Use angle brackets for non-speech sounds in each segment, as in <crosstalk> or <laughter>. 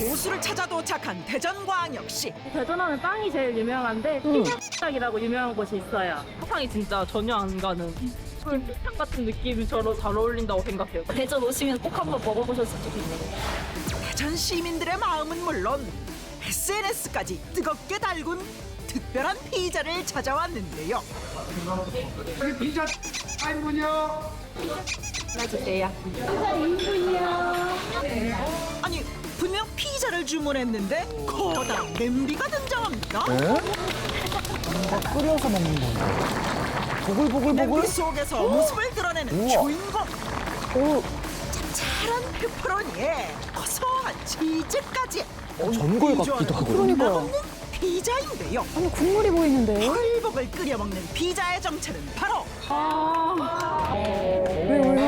고수를 찾아 도착한 대전광역시 대전하면 빵이 제일 유명한데 피자이라고 유명한 곳이 있어요. 사탕이 진짜 전혀 안 가는 쫄깃탕 같은 느낌이 저로 잘 어울린다고 생각해요. 대전 오시면 꼭 한번 먹어보셨으면 좋겠네요. 대전 시민들의 마음은 물론 SNS까지 뜨겁게 달군 특별한 피자를 찾아왔는데요. 여기 피자 타임군요. 아니 분명 피자를 주문했는데 커다란 냄비가 등장합니다. 끓여서 먹는 건데. 보글보글보글. 냄비 속에서 모습을 드러내는 우와. 주인공. 오, 짭짤한 페퍼로니에 고소한 치즈까지 전골 같기도 하고. 그러니까요. 없는 피자인데요. 아니 국물이 보이는데 펄벅을 끓여 먹는 피자의 정체는 바로 왜 왜?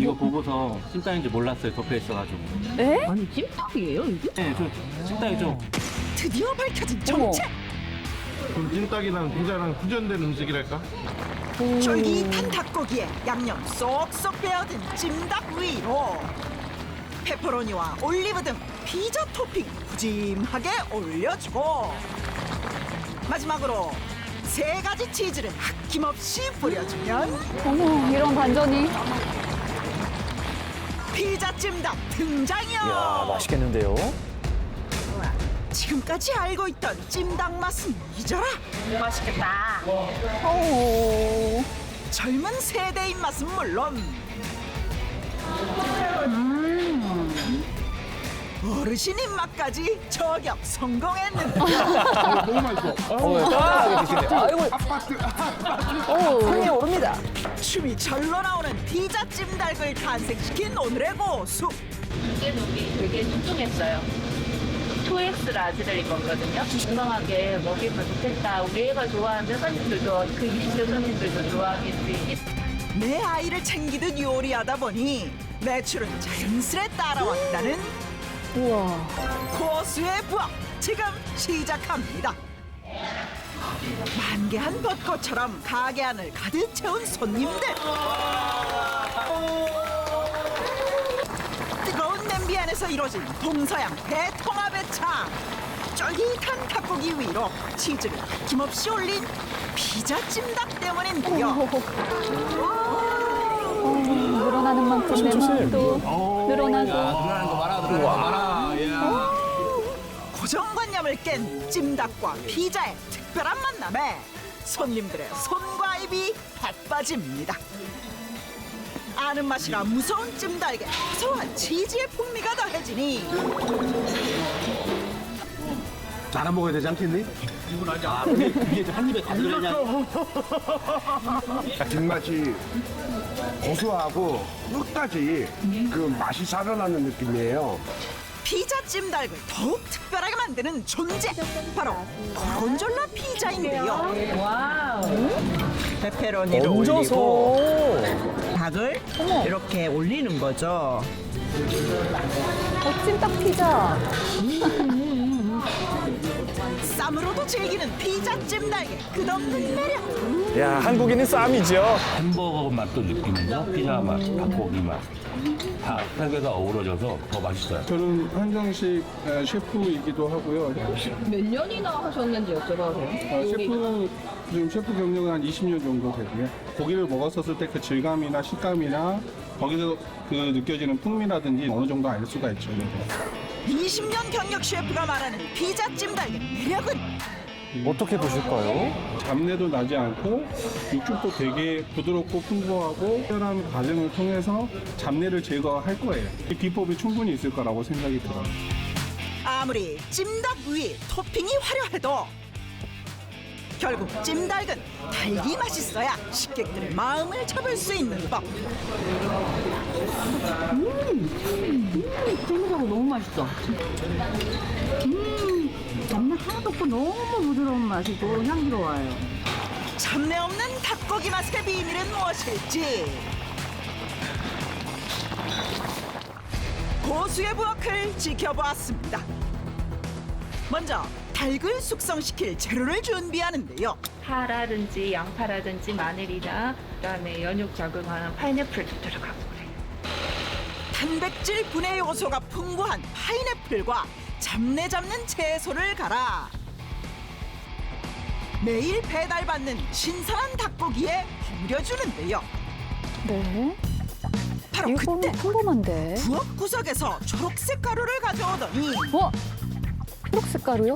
이거 보고서 찜닭인지 몰랐어요. 덮여 있어가지고. 에? 아니 찜닭이에요 이게? 네, 저 찜닭이죠. 드디어 밝혀진 정체. 그럼 찜닭이랑 피자랑 후전된 음식이랄까? 쫄깃한 닭고기에 양념 쏙쏙 배어든 찜닭 위로 페퍼로니와 올리브 등 피자 토핑 푸짐하게 올려주고 마지막으로 세 가지 치즈를 아낌없이 뿌려주면 어머 이런 반전이 피자 찜닭 등장이요. 이야, 맛있겠는데요? 지금까지 알고 있던 찜닭 맛은 잊어라. 맛있겠다. 어 젊은 세대 입맛은 물론 어르신 입맛까지 저격 성공했는데 너무 맛있어. 어, 따뜻하게 드시네. 아이고, 아파트. 향이 오릅니다. 춤이 절로 나오는 피자 찜 닭을 탄생시킨 오늘의 고수 이게 녹이 되게 뚱뚱했어요. 2X 라지를 입었거든요. 건강하게 먹이면 좋겠다. 우리 애가 좋아하는 회사님들도 그 20대 손님들도 좋아하겠지. 내 아이를 챙기듯 요리하다 보니 매출은 자연스레 따라왔다는 우와 고수의 부엌 지금 시작합니다. 만개한 벚꽃처럼 가게 안을 가득 채운 손님들. 뜨거운 냄비 안에서 이루어진 동서양 대통합의 창. 쫄깃한 닭고기 위로 치즈를 아낌없이 올린 피자 찜닭 때문인데요. 늘어나는 만큼 내 마음도 늘어나고 고정관념을 깬 찜닭과 피자의 특별한 만남에 손님들의 손과 입이 바빠집니다. 아는 맛이라 무서운 찜닭에 고소한 치즈의 풍미가 더해지니 나눠 먹어야 되지 않겠니? 아, 그게, 그게 한 입에 다 들어가냐? 뒷맛이 고소하고 끝까지 그 맛이 살아나는 느낌이에요. 피자 찜닭을 더욱 특별하게 만드는 존재 바로 고곤졸라 피자인데요. 페페로니를 얹어서. 올리고 닭을 이렇게 올리는 거죠. 어, 찜닭 피자 쌈으로도 즐기는 피자 찜닭의 끝없는 매력. 야, 한국인은 쌈이죠. 햄버거 맛도 느끼면서 피자 맛, 닭고기 맛. 다 세 개가 어우러져서 더 맛있어요. 저는 한정식 어, 셰프이기도 하고요. 몇 년이나 하셨는지 여쭤봐도 돼요? 어, 셰프 지금 셰프 경력은 한 20년 정도 되고요. 고기를 먹었었을 때 그 질감이나 식감이나 거기서 그 느껴지는 풍미라든지 어느 정도 알 수가 있죠. 20년 경력 셰프가 말하는 피자 찜닭의 매력은 어떻게 보실까요? 잡내도 나지 않고 육즙도 되게 부드럽고 풍부하고 특별한 과정을 통해서 잡내를 제거할 거예요. 이 비법이 충분히 있을 거라고 생각이 들어요. 아무리 찜닭 위 토핑이 화려해도 결국 찜닭은 달기 맛있어야 식객들의 마음을 잡을 수 있는 법. 쫄깃하고 너무 맛있어. 음, 잡내 하나도 없고 너무 부드러운 맛이고 향기로워요. 잡내 없는 닭고기 맛의 비밀은 무엇일지 고수의 부엌을 지켜보았습니다. 먼저 닭을 숙성시킬 재료를 준비하는데요. 파라든지 양파라든지 마늘이나 그다음에 연육 자극하는 파인애플도 들어가고 그래요. 단백질 분해 요소가 풍부한 파인애플과 잡내 잡는 채소를 갈아 매일 배달받는 신선한 닭고기에 버무려주는데요. 네. 바로 그때 평범한데. 부엌 구석에서 초록색 가루를 가져오더니 어? 초록색 가루요?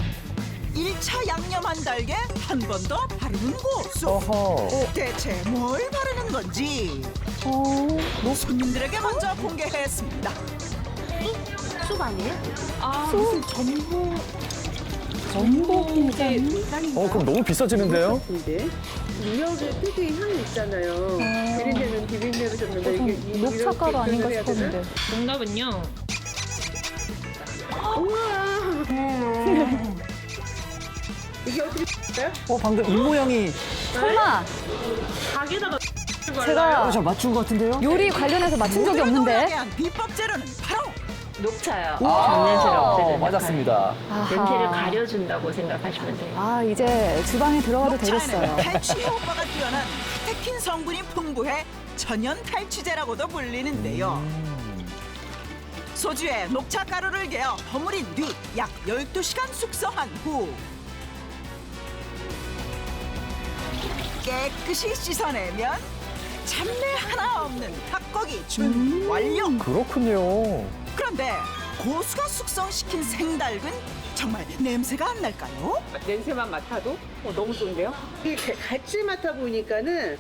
일차 양념 한 달게 한 번 더 바르는 고수. 어허. 대체 뭘 바르는 건지 어. 손님들에게 먼저 공개했습니다. 전복 해장. 어, 그럼 너무 비싸지는데요? 미역의 특유의 향이 있잖아요. 비린내는 비린내로 줬는데 좀 녹차 가루 아닌가 싶었는데. 정답은요. <laughs> 어, 방금 입 모양이 설마 닭에다가 제가 잘 맞춘 것 같은데요? 요리 관련해서 맞춘 적이 없는데. 놀라게 한 비법 재료는 바로 녹차요. 아, 잡냄새를 없애는 맞았습니다. 냄새를 아하. 가려준다고 생각하시면 돼요. 아 이제 주방에 들어가도 되겠어요. 탈취 효과가 뛰어난 카테킨 성분이 풍부해 천연 탈취제라고도 불리는데요. 소주에 녹차 가루를 개어 버무린 뒤 약 12시간 숙성한 후 깨끗이 씻어내면 잡내 하나 없는 닭고기 준비 완료. 그렇군요. 그런데 고수가 숙성시킨 생닭은 정말 냄새가 안 날까요? 냄새만 맡아도 어, 너무 좋은데요? 이게 같이 맡아보니까는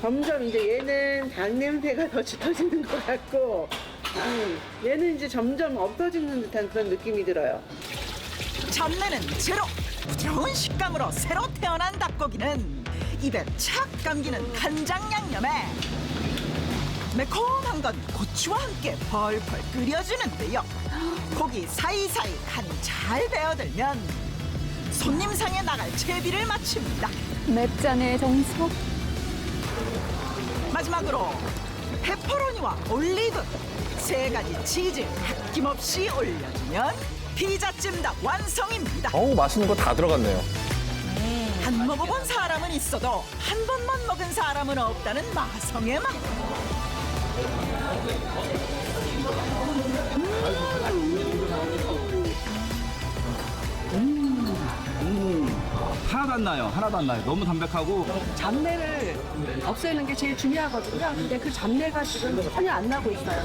점점 이제 얘는 닭 냄새가 더 짙어지는 것 같고, 음, 얘는 이제 점점 없어지는 듯한 그런 느낌이 들어요. 잡내는 제로 부드러운 식감으로 새로 태어난 닭고기는 입에 착 감기는 간장 양념에 매콤한 건 고추와 함께 펄펄 끓여주는데요 고기 사이사이 간이 잘 배어들면 손님상에 나갈 채비를 마칩니다 맵잔의 정석. 마지막으로 페퍼로니와 올리브 세 가지 치즈 아낌없이 올려주면 피자 찜닭 완성입니다 어우, 맛있는 거 다 들어갔네요. 안 먹어본 사람은 있어도 한 번만 먹은 사람은 없다는 마성의 맛. 하나도 안 나요. 하나도 안 나요. 너무 담백하고 잡내를 없애는 게 제일 중요하거든요. 근데 그 잡내가 지금 전혀 안 나고 있어요.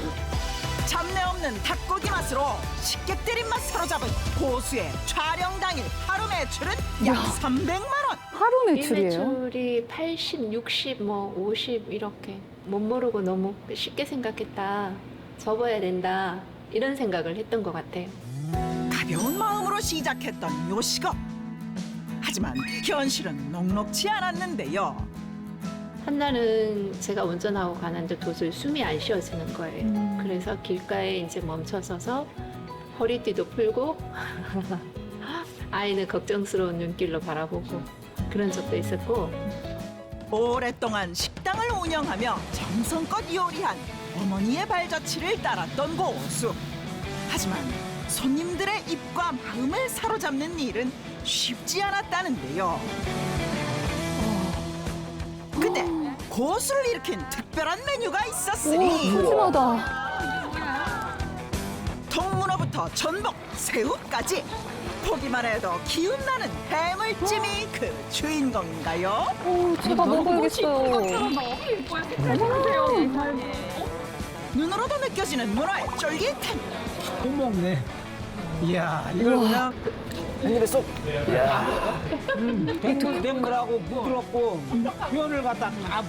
잡내 없는 닭고기 맛으로 식객들 입맛 사로잡은 고수의 촬영 당일 하루 매출은 약 300만 원. 하루 매출이에요. 매출이 80, 60, 뭐 50 이렇게 못 모르고 너무 쉽게 생각했다. 접어야 된다. 이런 생각을 했던 것 같아요. 가벼운 마음으로 시작했던 요식업. 하지만 현실은 녹록치 않았는데요. 한날은 제가 운전하고 가는데 도저히 숨이 안 쉬어지는 거예요. 그래서 길가에 이제 멈춰서서 허리띠도 풀고 <laughs> 아이는 걱정스러운 눈길로 바라보고 그런 적도 있었고 오랫동안 식당을 운영하며 정성껏 요리한 어머니의 발자취를 따랐던 고수. 하지만 손님들의 입과 마음을 사로잡는 일은 쉽지 않았다는데요. 그때 고수를 일으킨 특별한 메뉴가 와 있었으니 푸짐하다. 통문어부터 전복, 새우까지 보기만 해도 기운나는 해물찜이 그 주인공인가요? 오 제가 먹어야겠어요. 눈으로도 느껴지는 문어의 쫄깃함 못 먹네. 이야, 이걸 그냥 한 입에 쏙. 댕글하고 부드럽고 표현을 갖다 다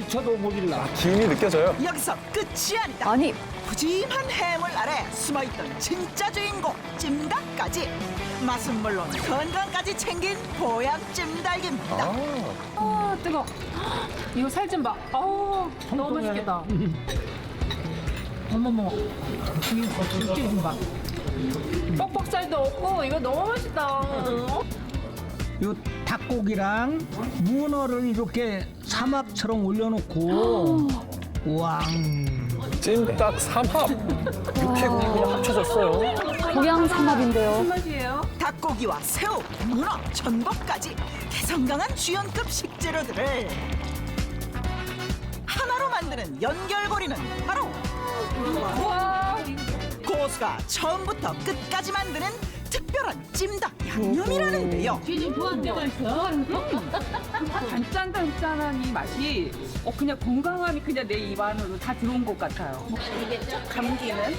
붙여도 모질라. 기운이 느껴져요. 여기서 끝이 아니다 아니 푸짐한 해물 아래 숨어있던 진짜 주인공 찜닭까지 맛은 물론 건강까지 챙긴 보양 찜닭입니다 아, 아 뜨거. 이거 살 좀 봐. 아우 너무 맛있겠다. <laughs> 어머머. 이 느낌 좀 봐. 뻑뻑살도 없고 이거 너무 맛있다. 요 닭고기랑 문어를 이렇게 사막처럼 올려놓고 <gasps> 왕. 찜닭 삼합. 육회국이 그냥 합쳐졌어요. 고양 삼합인데요. 맛이에요? 닭고기와 새우, 문어, 전복까지 개성강한 주연급 식재료들을 하나로 만드는 연결고리는 바로 고수가 처음부터 끝까지 만드는 특별한 찜닭 양념이라는데요. 단짠단짠한 이 맛이 어, 그냥 건강함이 그냥 내 입 안으로 다 들어온 것 같아요. 이게 쭉 감기는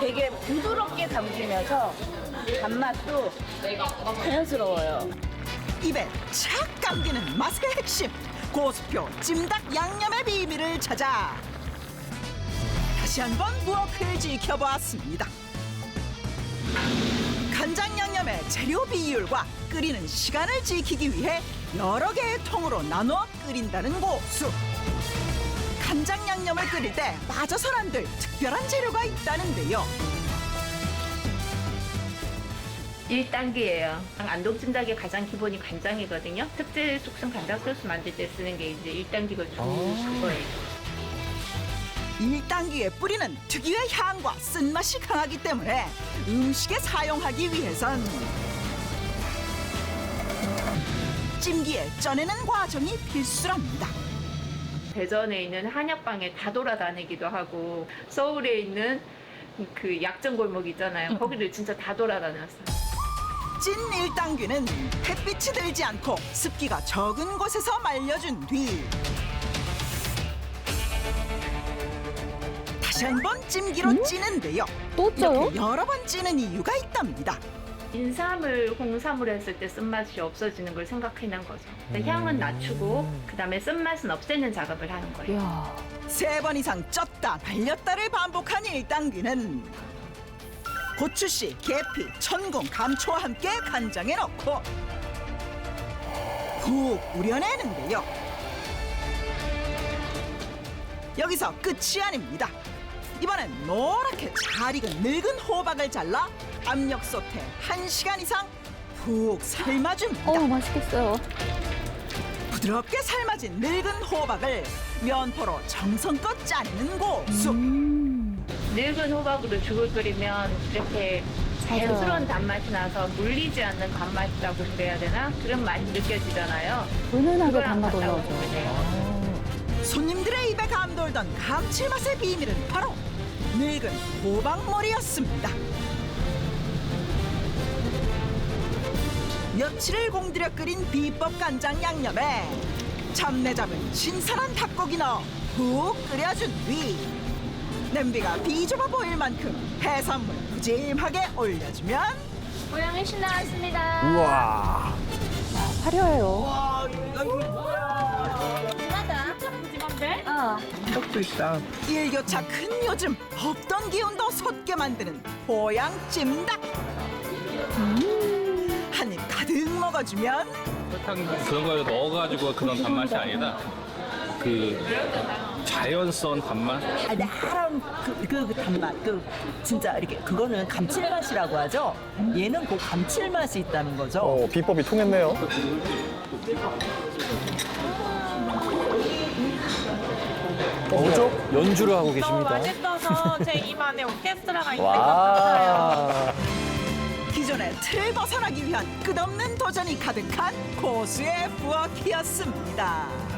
되게 부드럽게 감기면서 단맛도 자연스러워요. 입에 착 감기는 맛의 핵심 고수표 찜닭 양념의 비밀을 찾아 다시 한번 무엇을 지켜보았습니다 간장 양념의 재료 비율과 끓이는 시간을 지키기 위해 여러 개의 통으로 나눠 끓인다는 고수 간장 양념을 끓일 때 빠져선 안 될 특별한 재료가 있다는데요 1단계예요. 안동찜닭의 가장 기본이 간장이거든요. 특제 숙성 간장 소스 만들 때 쓰는 게 이제 1단계가 주 그거예요. 1단계에 뿌리는 특유의 향과 쓴맛이 강하기 때문에 음식에 사용하기 위해선 찜기에 쪄내는 과정이 필수랍니다. 대전에 있는 한약방에 다 돌아다니기도 하고 서울에 있는 그 약정 골목 있잖아요. 거기를 진짜 다 돌아다녔어요. 찐 1단계는 햇빛이 들지 않고 습기가 적은 곳에서 말려준 뒤 다시 한 번 찜기로 찌는데요. 또 쪄요? 이렇게 여러 번 찌는 이유가 있답니다. 인삼을 홍삼을 했을 때 쓴맛이 없어지는 걸 생각해낸 거죠. 근데 향은 낮추고 그다음에 쓴맛은 없애는 작업을 하는 거예요. 이야. 세 번 이상 쪘다 말렸다를 반복한 1단계는 고추씨, 계피, 천궁, 감초와 함께 간장에 넣고 푹 우려내는데요. 여기서 끝이 아닙니다. 이번엔 노랗게 잘 익은 늙은 호박을 잘라 압력솥에 한시간 이상 푹 삶아줍니다. 어우, 맛있겠어요. 부드럽게 삶아진 늙은 호박을 면포로 정성껏 짜내는 고수. 늙은 호박으로 죽을 끓이면 이렇게 자연스러운 단맛이 나서 물리지 않는 단맛이라고 그래야 되나? 그런 맛이 느껴지잖아요. 은은하게 그거랑 올라오죠. 돼요. 손님들의 입에 감돌던 감칠맛의 비밀은 바로 늙은 호박머리였습니다. 며칠을 공들여 끓인 비법 간장 양념에 잡내 잡은 신선한 닭고기 넣어 푹 끓여준 뒤 냄비가 비좁아 보일 만큼 해산물 푸짐하게 올려주면 모양이 신나왔습니다. 우와. 화려해요. 떡도 있다. 일교차 큰 요즘 없던 기운도 솟게 만드는 보양 찜닭 한 입 가득 먹어주면 설탕 그런 걸 넣어가지고 그런 단맛이 아니라 그 자연스러운 단맛 달달한 그, 그, 그 단맛, 그 진짜 이렇게 그거는 감칠맛이라고 하죠. 얘는 그 감칠맛이 있다는 거죠. 어, 비법이 통했네요. 어적 연주를 하고 계십니다. 맛있어서 제 입안에 오케스트라가 와. 기존의 틀 벗어나기 위한 끝없는 도전이 가득한 고수의 부엌이었습니다.